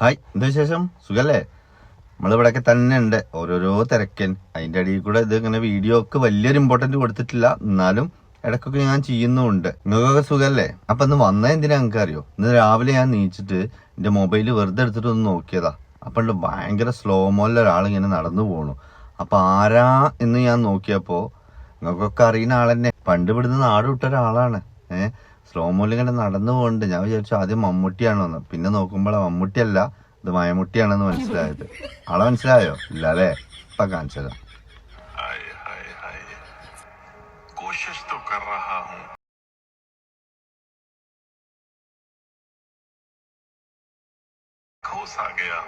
Hi എന്താ വിശേഷം? സുഖല്ലേ? നമ്മളിവിടെയൊക്കെ തന്നെ ഉണ്ട് ഓരോരോ തിരക്കൻ. അതിന്റെ അടിയിൽ കൂടെ ഇത് ഇങ്ങനെ വീഡിയോക്ക് വലിയൊരു ഇമ്പോർട്ടന്റ് കൊടുത്തിട്ടില്ല. എന്നാലും ഇടയ്ക്കൊക്കെ ഞാൻ ചെയ്യുന്നുമുണ്ട് നിങ്ങൾക്കൊക്കെ സുഖല്ലേ? അപ്പം ഇന്ന് വന്നത് എന്തിനാ നിങ്ങൾക്ക് അറിയോ ഇന്ന് രാവിലെ ഞാൻ നീച്ചിട്ട് എന്റെ മൊബൈൽ വെറുതെ എടുത്തിട്ട് ഒന്ന് നോക്കിയതാ. അപ്പം ഭയങ്കര സ്ലോ മോലിൽ ഒരാൾ ഇങ്ങനെ നടന്നു പോണു. അപ്പം ആരാ എന്ന് ഞാൻ നോക്കിയപ്പോൾ നിങ്ങൾക്കൊക്കെ അറിയുന്ന ആളെന്നെ. പണ്ട് ഇവിടുന്ന് നാട് വിട്ട ഒരാളാണ്. ഏഹ്? സ്ലോ മോലിൽ ഇങ്ങനെ നടന്നു പോകുന്നുണ്ട് ഞാൻ വിചാരിച്ചു ആദ്യം മമ്മൂട്ടിയാണോന്ന് പിന്നെ നോക്കുമ്പോൾ മമ്മൂട്ടിയല്ല ഇത് മയമുട്ടിയാണെന്ന് മനസ്സിലായത് ആളെ മനസ്സിലായോ ഇല്ല അല്ലേ ഇപ്പൊ കാണിച്ചതാ हाय हाय हाय कोशिश तो कर रहा हूँ खोस आ गया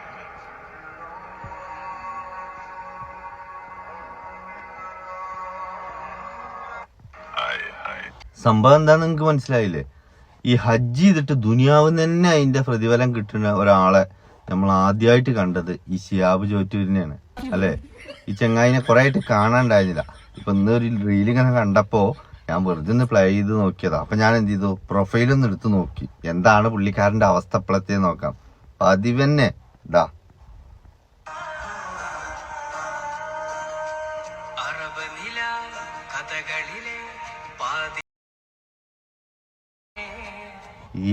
സംഭവം എന്താന്ന് നിങ്ങക്ക് മനസ്സിലായില്ലേ? ഈ ഹജ്ജ് ചെയ്തിട്ട് ദുനിയാവ് തന്നെ അതിന്റെ പ്രതിഫലം കിട്ടുന്ന ഒരാളെ നമ്മൾ ആദ്യമായിട്ട് കണ്ടത് ഈ ഷിയാബ് ജോറ്റൂരിനെയാണ് അല്ലെ? ഈ ചെങ്ങായിനെ കുറെ ആയിട്ട് കാണാണ്ടായിരുന്നില്ല. ഇപ്പൊ ഇന്ന് ഒരു റീൽ ഇങ്ങനെ കണ്ടപ്പോ ഞാൻ വെറുതെ ഒന്ന് പ്ലേ ചെയ്ത് നോക്കിയതാ. അപ്പൊ ഞാൻ എന്ത് ചെയ്തു? പ്രൊഫൈലൊന്ന് എടുത്ത് നോക്കി. എന്താണ് പുള്ളിക്കാരന്റെ അവസ്ഥ അപ്പോഴത്തെ നോക്കാം. പതിവന്നെ. ഇതാ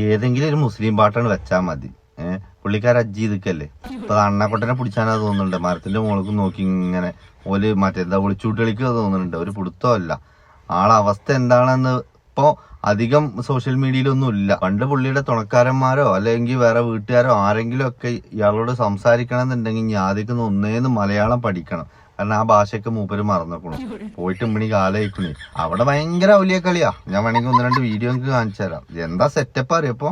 ഏതെങ്കിലും ഒരു മുസ്ലിം പാട്ടാണ് വെച്ചാൽ മതി. ഏഹ് പുള്ളിക്കാർ അജ്ജി ഇതൊക്കെയല്ലേ ഇപ്പൊ അണ്ണക്കൊട്ടനെ പിടിച്ചാനാ തോന്നുന്നുണ്ട്. മരത്തിന്റെ മുകൾക്ക് നോക്കി ഇങ്ങനെ ഓൽ മറ്റേന്താ ഒളിച്ചൂട്ട് കളിക്കുക തോന്നുന്നുണ്ട്. ഒരു പിടുത്തമല്ല ആളവസ്ഥ എന്താണെന്ന് ഇപ്പോ അധികം സോഷ്യൽ മീഡിയയിലൊന്നും ഇല്ല. പണ്ട് പുള്ളിയുടെ തുണക്കാരന്മാരോ അല്ലെങ്കിൽ വേറെ വീട്ടുകാരോ ആരെങ്കിലും ഒക്കെ ഇയാളോട് സംസാരിക്കണം എന്നുണ്ടെങ്കിൽ ഞാതിക്കുന്ന ഒന്നേന്ന് മലയാളം പഠിക്കണം. കാരണം ആ ഭാഷയൊക്കെ മൂപ്പര് മറന്നേക്കണു. പോയിട്ട് ഇമ്മണി കാലയിക്കണേ അവിടെ ഭയങ്കര ഔലിയ കളിയാ ഞാൻ വേണമെങ്കിൽ ഒന്ന് രണ്ട് വീഡിയോ എനിക്ക് കാണിച്ചു തരാം. എന്താ സെറ്റപ്പ് അറിയപ്പോ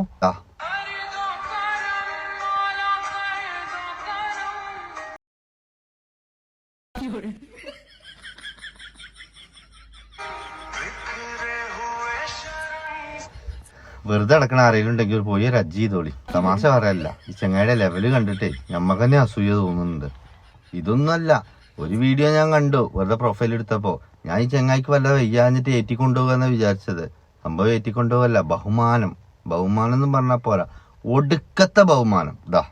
വെറുതെ അടക്കണ ആരെങ്കിലും ഉണ്ടെങ്കിൽ പോയി ഒരു അജ്ജി ചെയ്തോളി. തമാശ പറയല്ല. ഈ ചെങ്ങായിയുടെ ലെവൽ കണ്ടിട്ടേ. ഞമ്മക്ക് തന്നെ അസൂയ തോന്നുന്നുണ്ട്. ഇതൊന്നുമല്ല. ഒരു വീഡിയോ ഞാൻ കണ്ടു. വെറുതെ പ്രൊഫൈൽ എടുത്തപ്പോ. ഞാൻ ഈ ചെങ്ങായിക്ക് വല്ല വയ്യാഞ്ഞിട്ട് ഏറ്റിക്കൊണ്ടുപോകാന്ന് വിചാരിച്ചത്. സംഭവം ഏറ്റിക്കൊണ്ടുപോകല്ല. ബഹുമാനം. ബഹുമാനം എന്ന് പറഞ്ഞാൽ പോരാ. ഒടുക്കത്തെ ബഹുമാനം. ഇതാ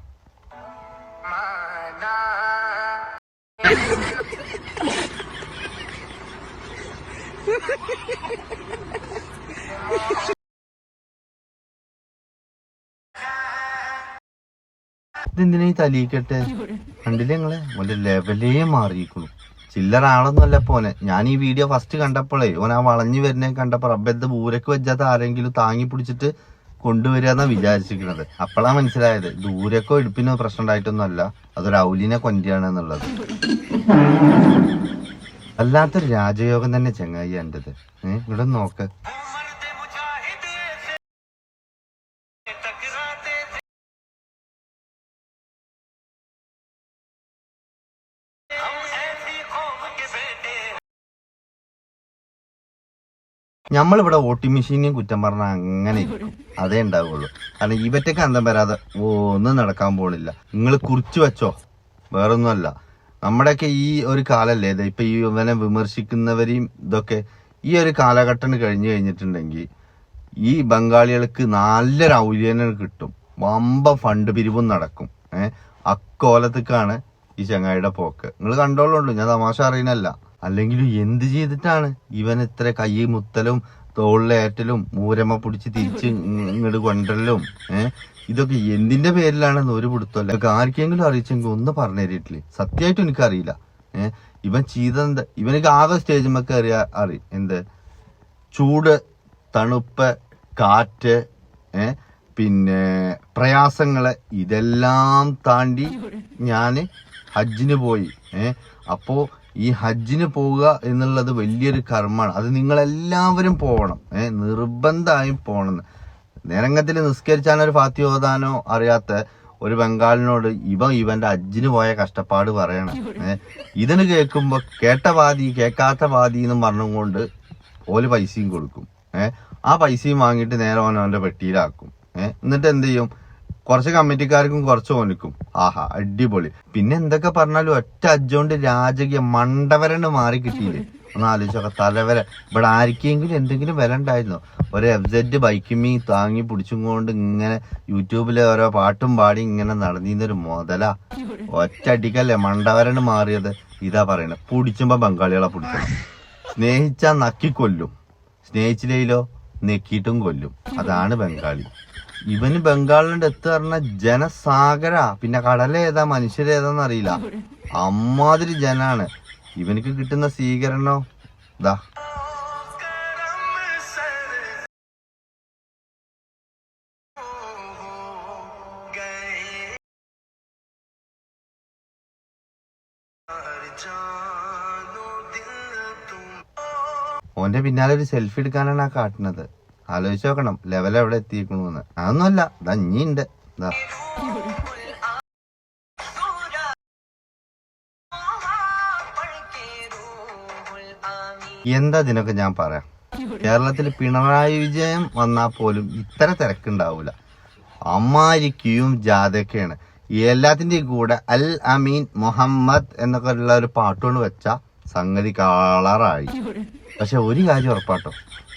ഇതെന്തിനാ ഈ തലീക്കട്ടെ കണ്ടില്ലേ നിങ്ങളെ? ഓന്റെ ലെവലേ മാറിയിരിക്കുന്നു. ചില്ലറ ആളൊന്നുമല്ല പോനെ. ഞാൻ ഈ വീഡിയോ ഫസ്റ്റ് കണ്ടപ്പോഴേ ഓൻ ആ വളഞ്ഞു വരുന്നേ കണ്ടപ്പോ റബ്ബത്ത് ദൂരക്ക് വെച്ചാത്ത ആരെങ്കിലും താങ്ങി പിടിച്ചിട്ട് കൊണ്ടുവരികയെന്നാ വിചാരിച്ചിരിക്കുന്നത്. അപ്പോഴാ മനസ്സിലായത്. ദൂരക്കോ എടുപ്പിനോ പ്രശ്നം ഉണ്ടായിട്ടൊന്നും അല്ല അതൊരു ഔലിനെ കൊണ്ടിയാണ് എന്നുള്ളത് അല്ലാത്തൊരു രാജയോഗം തന്നെ ചെങ്ങായി എന്റെത് ഏഹ് ഇവിടെ നോക്ക്. നമ്മളിവിടെ വോട്ടിംഗ് മെഷീനെയും കുറ്റം പറഞ്ഞാൽ അങ്ങനെ അതേ ഉണ്ടാവുള്ളൂ. കാരണം ഇവറ്റക്ക് അന്തം വരാതെ ഒന്നും നടക്കാൻ പോണില്ല. നിങ്ങൾ കുറിച്ചു വെച്ചോ? വേറൊന്നുമല്ല. നമ്മുടെയൊക്കെ ഈ ഒരു കാലല്ലേ ഇപ്പൊ ഈ ഇവനെ വിമർശിക്കുന്നവരെയും ഇതൊക്കെ ഈ ഒരു കാലഘട്ടം കഴിഞ്ഞു കഴിഞ്ഞിട്ടുണ്ടെങ്കിൽ ഈ ബംഗാളികൾക്ക് നല്ലൊരു ഔല്യനം കിട്ടും. വമ്പ ഫണ്ട് പിരിവും നടക്കും. ഏഹ് അക്കോലത്തേക്കാണ് ഈ ചങ്ങായിയുടെ പോക്ക്. നിങ്ങൾ കണ്ടോളുണ്ടോ? ഞാൻ തമാശ അറിയുന്നല്ല അല്ലെങ്കിലും എന്ത് ചെയ്തിട്ടാണ് ഇവൻ ഇത്ര കൈ മുത്തലും തോളിലേറ്റലും മൂരമ്മ പിടിച്ച് തിരിച്ച് ഇങ്ങോട്ട് കൊണ്ടല്ലോ ഏഹ് ഇതൊക്കെ എന്തിന്റെ പേരിലാണെന്ന് ഒരു പിടുത്തമല്ല. ഇതൊക്കെ ആർക്കെങ്കിലും അറിയിച്ചെങ്കിൽ ഒന്ന് പറഞ്ഞു തരിട്ടില്ലേ സത്യമായിട്ടും എനിക്കറിയില്ല ഏഹ് ഇവൻ ചെയ്തെന്ത് ഇവനക്ക് ആകെ സ്റ്റേജുമൊക്കെ അറിയാ അറി എന്ത്? ചൂട് തണുപ്പ് കാറ്റ് ഏ? പിന്നെ പ്രയാസങ്ങൾ ഇതെല്ലാം താണ്ടി ഞാൻ ഹജ്ജിന് പോയി ഏഹ് അപ്പോ ഈ ഹജ്ജിന് പോവുക എന്നുള്ളത് വലിയൊരു കർമ്മമാണ്. അത് നിങ്ങളെല്ലാവരും പോകണം ഏഹ് നിർബന്ധമായും പോകണം നേരംഗത്തിൽ നിസ്കരിച്ചാൻ ഒരു ഫാത്തി അറിയാത്ത ഒരു ബംഗാളിനോട് ഇവ ഇവന്റെ അജ്ജിന് പോയ കഷ്ടപ്പാട് പറയണം. ഏഹ് ഇതിന് കേൾക്കുമ്പോ കേട്ട വാതി കേൾക്കാത്ത വാതി എന്നും പറഞ്ഞുകൊണ്ട് ഓൽ പൈസയും കൊടുക്കും. ഏഹ് ആ പൈസയും വാങ്ങിയിട്ട് നേരെ ഓൻ പെട്ടിയിലാക്കും. ഏഹ് എന്നിട്ട് എന്ത് ചെയ്യും? കുറച്ച് കമ്മിറ്റിക്കാർക്കും കുറച്ച് ഓനിക്കും. ആഹാ അടിപൊളി. പിന്നെ എന്തൊക്കെ പറഞ്ഞാലും ഒറ്റ അജ്ജോണ്ട് രാജകീയ മണ്ടവരന് മാറി കിട്ടിയില്ലേ? ഒന്ന് ആലോചിച്ചൊക്കെ തലവരെ. ഇവിടെ ആർക്കെങ്കിലും എന്തെങ്കിലും വില ഉണ്ടായിരുന്നോ? ഒരു എഫ് സെഡ് ബൈക്കുമീ താങ്ങി പിടിച്ചും കൊണ്ട് ഇങ്ങനെ യൂട്യൂബിലെ ഓരോ പാട്ടും പാടി ഇങ്ങനെ നടന്നിരുന്നൊരു മുതലാ. ഒറ്റടിക്കല്ലേ മണ്ടവരണ് മാറിയത്? ഇതാ പറയണത് പിടിച്ചുമ്പോ ബംഗാളികളെ പിടിക്കണം. സ്നേഹിച്ചാ നക്കി കൊല്ലും സ്നേഹിച്ചില്ലയിലോ നെക്കിയിട്ടും കൊല്ലും. അതാണ് ബംഗാളി. ഇവന് ബംഗാളിന്റെ എത്തു പറഞ്ഞ ജനസാഗര. പിന്നെ കടലേതാ മനുഷ്യരേതാന്ന് അറിയില്ല. അമ്മാതിരി ജനാണ്. ഇവനിക്ക് കിട്ടുന്ന സ്വീകരണോ? ഇതാ ഓന്റെ പിന്നാലെ ഒരു സെൽഫി എടുക്കാനാണ് ആ കാട്ടുന്നത്. ആലോചിച്ച് നോക്കണം. ലെവൽ എവിടെ എത്തിയിരിക്കണമെന്ന് അതൊന്നുമല്ല. ഇതാ എന്താ ഇതിനൊക്കെ ഞാൻ പറയാം? കേരളത്തിൽ പിണറായി വിജയൻ വന്നാൽ പോലും ഇത്ര തിരക്കുണ്ടാവൂല. അമ്മാരി ക്യൂവും ജാഥയൊക്കെയാണ്. എല്ലാത്തിന്റെയും കൂടെ അൽ അമീൻ മുഹമ്മദ് എന്നൊക്കെ ഉള്ള ഒരു പാട്ടുകൊണ്ട് വെച്ച സംഗതി കളറായി. പക്ഷെ ഒരു കാര്യം ഉറപ്പാട്ടോ.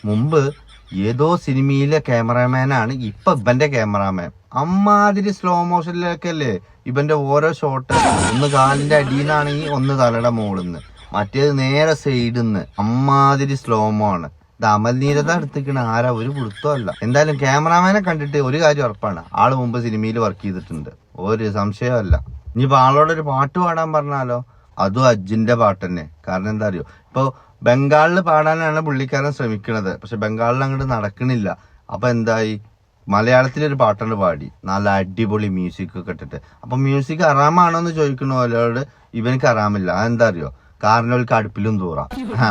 മുമ്പ് ഏതോ സിനിമയിലെ ക്യാമറമാനാണ് ഇപ്പൊ ഇവന്റെ ക്യാമറാമാൻ. അമ്മാതിരി സ്ലോ മോഷനിലൊക്കെ അല്ലേ ഇവന്റെ ഓരോ ഷോട്ട് ഒന്ന് കാലിന്റെ അടിയിന്നാണെങ്കിൽ ഒന്ന് തലയുടെ മുകളിന്ന്. മറ്റേത് നേരെ സൈഡിൽ നിന്ന് അമ്മാതിരി സ്ലോമോ ആണ്. ഇത് അമൽനീരത എടുത്തിക്കണ ആരാ? ഒരു അല്ല. എന്തായാലും ക്യാമറാമാനെ കണ്ടിട്ട് ഒരു കാര്യം ഉറപ്പാണ്. ആൾ മുമ്പ് സിനിമയിൽ വർക്ക് ചെയ്തിട്ടുണ്ട്. ഒരു സംശയമല്ല ഇനിയിപ്പോ ആളോടൊരു പാട്ട് പാടാൻ പറഞ്ഞാലോ? അതും അജിന്റെ പാട്ട് തന്നെ കാരണം എന്താ അറിയോ? ഇപ്പൊ ബംഗാളിൽ പാടാനാണ് പുള്ളിക്കാരൻ ശ്രമിക്കുന്നത് പക്ഷെ ബംഗാളിൽ അങ്ങോട്ട് നടക്കണില്ല. അപ്പൊ എന്തായി? മലയാളത്തിലൊരു പാട്ടാണ് പാടി. നല്ല അടിപൊളി മ്യൂസിക് ഒക്കെ ഇട്ടിട്ട്. അപ്പൊ മ്യൂസിക് അറാമാണോ എന്ന് ചോദിക്കുന്ന പോലോട് ഇവനക്ക് അറാമില്ല. അതെന്താ അറിയോ? കാരണം ഒരു അടുപ്പിലും തൂറാം. ആ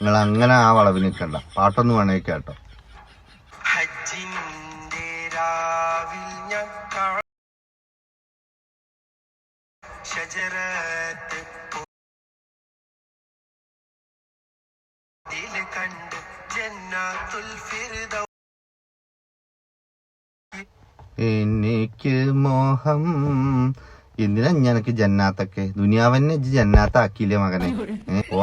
നിങ്ങൾ അങ്ങനെ ആ വളവിൽ നിൽക്കണ്ട പാട്ടൊന്നും വേണേ കേട്ടോ. ഹജ്ജിന്റെ എനിക്ക് മോഹം. എന്തിനാ ഞാനക്ക് ജന്നാത്തൊക്കെ? ദുനിയാവന്നെ ജന്നാത്ത ജന്നാത്താക്കിയില്ലേ മകനെ?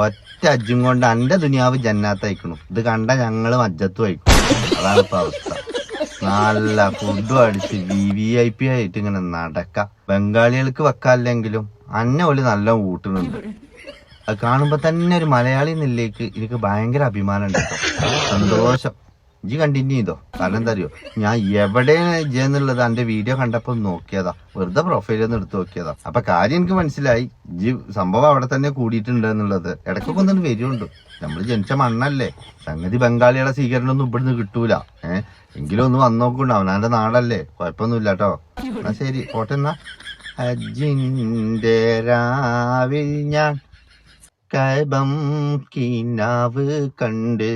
ഒറ്റ അജ്ജും കൊണ്ട് എന്റെ ദുനിയാവ് ജന്നാത്തയക്കണു. ഇത് കണ്ട ഞങ്ങൾ മജ്ജത്ത് വയ്ക്കും അതാണ് ഇപ്പൊ അവസ്ഥ. നല്ല ഫുഡും അടിച്ച് വി വി ഐ പി ആയിട്ട് ഇങ്ങനെ നടക്ക. ബംഗാളികൾക്ക് വെക്കാല്ലെങ്കിലും അന്നെ ഒരു നല്ല ഊട്ടുന്നുണ്ട് അത് കാണുമ്പോ തന്നെ ഒരു മലയാളി നിലയിലേക്ക് എനിക്ക് ഭയങ്കര അഭിമാനം ഉണ്ട് സന്തോഷം. ഇജ്ജ് കണ്ടിന്യൂ ചെയ്തോ. കാരണം എന്താ അറിയോ? ഞാൻ എവിടെയാണ് ഇജ്ജ് എന്നുള്ളത് എന്റെ വീഡിയോ കണ്ടപ്പോ നോക്കിയതാ. വെറുതെ പ്രൊഫൈൽ ഒന്ന് എടുത്ത് നോക്കിയതാ. അപ്പൊ കാര്യം എനിക്ക് മനസ്സിലായി. ഇജ്ജ് സംഭവം അവിടെ തന്നെ കൂടിയിട്ടുണ്ട് എന്നുള്ളത്. ഇടയ്ക്കൊക്കെ ഒന്നും വരുന്നുണ്ട് നമ്മൾ ജനിച്ച മണ്ണല്ലേ. സംഗതി ബംഗാളികളെ സ്വീകരണം ഒന്നും ഇവിടുന്ന് കിട്ടൂല. ഏഹ് എങ്കിലും ഒന്ന് വന്നു നോക്കണ്ട അവനാന്റെ നാടല്ലേ. കുഴപ്പമൊന്നുമില്ല കേട്ടോ എന്നാ ശരി. പോട്ടെന്നാ അജിന്റെ രാവിൽ ഞാൻ കൈബം കിനാവ് കണ്ട്